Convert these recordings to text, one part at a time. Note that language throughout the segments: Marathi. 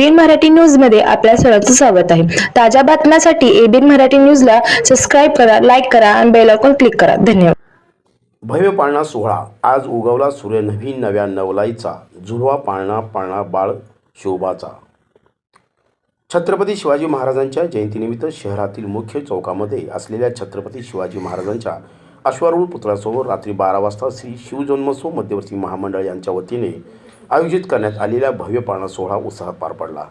एबीएन मराठी न्यूजमध्ये आपल्या सर्वांचं स्वागत आहे. ताज्या बातम्यांसाठी एबीएन मराठी न्यूजला सबस्क्राईब करा लाईक करा आणि बेल आयकॉन क्लिक करा. धन्यवाद. भव्य पाळणा सोहळा आज उगवला सूर्य नवीन नव्या नवलाईचा झुलवा पाळणा पाळणा बाळ शोभाचा. छत्रपती शिवाजी महाराजांच्या जयंतीनिमित्त शहरातील मुख्य चौकामध्ये असलेल्या छत्रपती शिवाजी महाराजांच्या अश्वारूढ पुतळ्यासमोर रात्री बारा वाजता श्री शिवजन्मोत्सव मध्यवर्ती महामंडळ यांच्या वतीने आयोजित करण्यात आलेल्या भव्य पाळणा सोहळा उत्साहात पार पडला.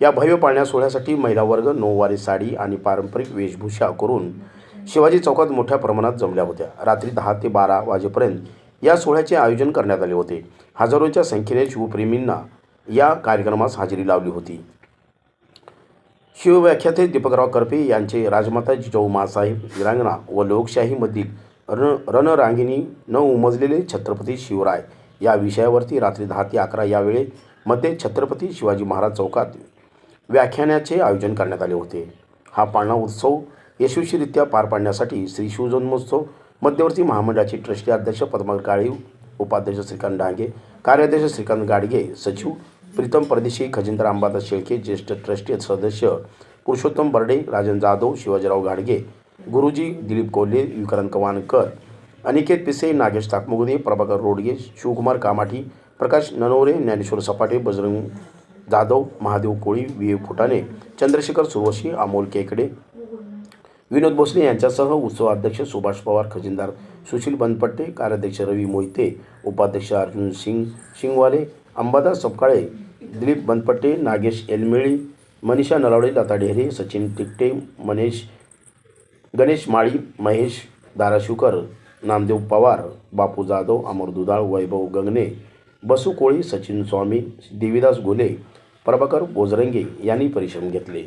या भव्य पाळण्या सोहळ्यासाठी महिला वर्ग नऊवारी साडी आणि पारंपरिक वेशभूषा करून शिवाजी चौकात मोठ्या प्रमाणात जमल्या होत्या. रात्री दहा ते बारा वाजेपर्यंत या सोहळ्याचे आयोजन करण्यात आले होते. हजारोच्या संख्येने शिवप्रेमींना या कार्यक्रमास हजेरी लावली होती. शिवव्याख्याते दीपकराव करपे यांचे राजमाता जिजाऊ मासाहेब वीरांगणा व लोकशाहीमधील रण रणरांगिणी न उमजलेले छत्रपती शिवराय या विषयावरती रात्री दहा ते अकरा या वेळेमध्ये छत्रपती शिवाजी महाराज चौकात व्याख्यानाचे आयोजन करण्यात आले होते. हा पाळणा उत्सव यशस्वीरित्या पार पाडण्यासाठी श्री शिवजन्मोत्सव मध्यवर्ती महामंडळाचे ट्रस्टी अध्यक्ष पद्माकर काळीव उपाध्यक्ष श्रीकांत डांगे कार्याध्यक्ष श्रीकांत गाडगे सचिव प्रीतम परदेशी खजिंद्र अंबादास शेळके ज्येष्ठ ट्रस्टी सदस्य पुरुषोत्तम बर्डे राजन जाधव शिवाजीराव गाडगे गुरुजी दिलीप कोल्हे विक्रांत कवानकर अनिकेत पिसे नागेश ताकमुगदे प्रभाकर रोडगे शिवकुमार कामाठी प्रकाश ननवरे ज्ञानेश्वर सपाटे बजरंग जाधव महादेव कोळी वि फुटाणे चंद्रशेखर सुरवशी अमोल केकडे विनोद भोसले यांच्यासह उत्सवाध्यक्ष सुभाष पवार खजिनदार सुशील बनपट्टे कार्याध्यक्ष रवी मोहिते उपाध्यक्ष अर्जुन सिंग शिंगवाले अंबादास सपकाळे दिलीप बनपट्टे नागेश एलमेळी मनीषा नलावडे लता ढेरे सचिन तिकटे मनेश गणेश माळी महेश धाराशिवकर नामदेव पवार बापू जाधव अमर दुधाळ वैभव गंगणे बसू कोळी सचिन स्वामी देवीदास घुले प्रभाकर बोजरंगे यांनी परिश्रम घेतले.